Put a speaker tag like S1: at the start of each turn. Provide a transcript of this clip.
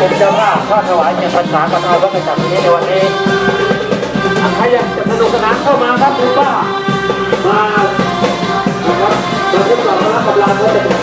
S1: เป็นเจ้าภาพทอดถวายเกียพรรษากับเราพระกษัตริย์นี้ในวันนี้ใครอยากจะสนุกสนานเข้ามาครับคุณป้ามานะครับมาพบกับพระกำลังว่าจะ